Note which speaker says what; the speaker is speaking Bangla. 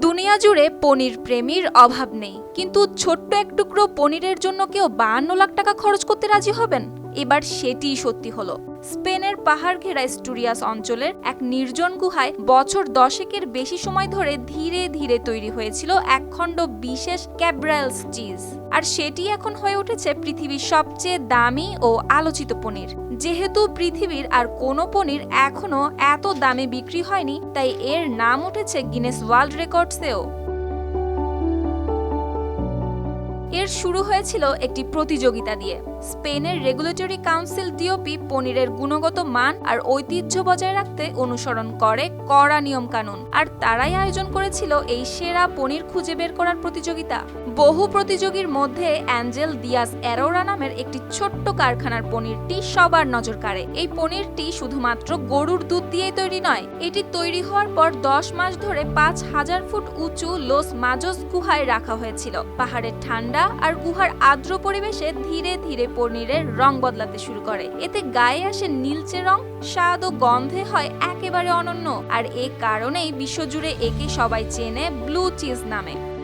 Speaker 1: দুনিয়া জুড়ে পনির প্রেমীর অভাব নেই। কিন্তু ছোট্ট এক টুকরো পনিরের জন্য কেউ বাহান্ন লাখ টাকা খরচ করতে রাজি হবেন? এবার সেটিই সত্যি হলো। স্পেনের পাহাড় ঘেরা স্টুরিয়াস অঞ্চলের এক নির্জন গুহায় বছর দশেকের বেশি সময় ধরে ধীরে ধীরে তৈরি হয়েছিল একখণ্ড বিশেষ ক্যাব্রাইলস চিজ আর সেটি এখন হয়ে উঠেছে পৃথিবীর সবচেয়ে দামি ও আলোচিত পনির। যেহেতু পৃথিবীর আর কোনো পনির এখনও এত দামে বিক্রি হয়নি, তাই এর নাম উঠেছে গিনেস ওয়ার্ল্ড রেকর্ডসেও। এর শুরু হয়েছিল একটি প্রতিযোগিতা দিয়ে। স্পেনের রেগুলেটরি কাউন্সিল ডিওপি পনিরের গুণগত মান আর ঐতিহ্য বজায় রাখতে অনুসরণ করে কড়া নিয়ম কানুন আর তারাই আয়োজন করেছিল এই সেরা পনির খুঁজে বের করার প্রতিযোগিতা। বহু প্রতিযোগীর মধ্যে অ্যাঞ্জেল দিয়াস অ্যারোরা নামের একটি ছোট্ট কারখানার পনিরটি সবার নজর কাড়ে। এই পনিরটি শুধুমাত্র গরুর দুধ দিয়েই তৈরি নয়, এটি তৈরি হওয়ার পর দশ মাস ধরে পাঁচ হাজার ফুট উঁচু লোস মাজস গুহায় রাখা হয়েছিল। পাহাড়ের ঠান্ডা আর গুহার আর্দ্র পরিবেশে ধীরে ধীরে পনিরের রং বদলাতে শুরু করে। এতে গায়ে আসে নীলচে রং, স্বাদ ও গন্ধে হয় একেবারে অনন্য। আর এ কারণেই বিশ্বজুড়ে একে সবাই চেনে ব্লু চিজ নামে।